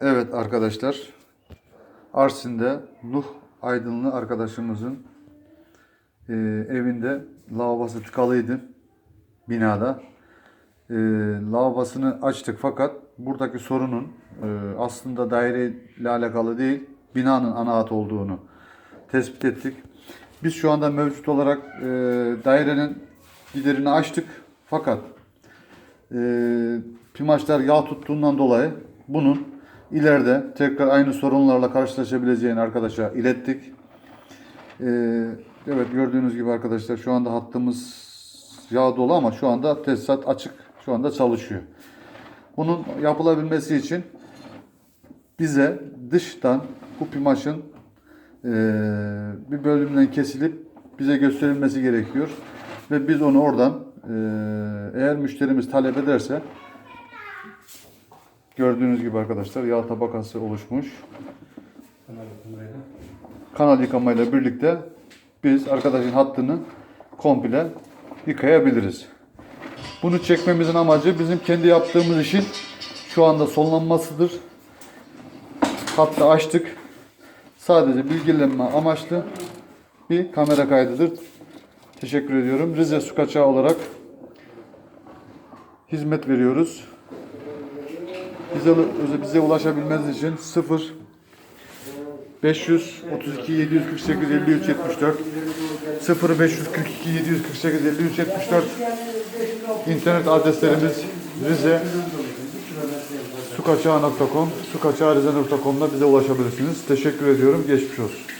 Evet arkadaşlar. Arsin'de Nuh Aydınlı arkadaşımızın e, evinde lavabosu tıkalıydı binada. E, lavabosunu açtık fakat buradaki sorunun e, aslında daire ile alakalı değil binanın ana hat olduğunu tespit ettik. Biz şu anda mevcut olarak e, dairenin giderini açtık fakat e, pimaçlar yağ tuttuğundan dolayı bunun ileride tekrar aynı sorunlarla karşılaşabileceğini arkadaşa ilettik. E, evet gördüğünüz gibi arkadaşlar şu anda hattımız yağ dolu ama şu anda tesisat açık. Şu anda çalışıyor. Bunun yapılabilmesi için bize dıştan bu pimaşın e, bir bölümünden kesilip bize gösterilmesi gerekiyor. Ve biz onu oradan e, eğer müşterimiz talep ederse gördüğünüz gibi arkadaşlar yağ tabakası oluşmuş. Kanal yıkamayla birlikte biz arkadaşın hattını komple yıkayabiliriz. Bunu çekmemizin amacı bizim kendi yaptığımız işin şu anda sonlanmasıdır. Hattı açtık. Sadece bilgilenme amaçlı bir kamera kaydıdır. Teşekkür ediyorum. Rize Su Kaçağı olarak hizmet veriyoruz. Bize, bize ulaşabilmeniz için 0 532 748 53 74 0 542 748 53 74 İnternet adreslerimiz Rize sukaçağı.com sukaçağrize.com'da bize ulaşabilirsiniz. Teşekkür ediyorum. Geçmiş olsun.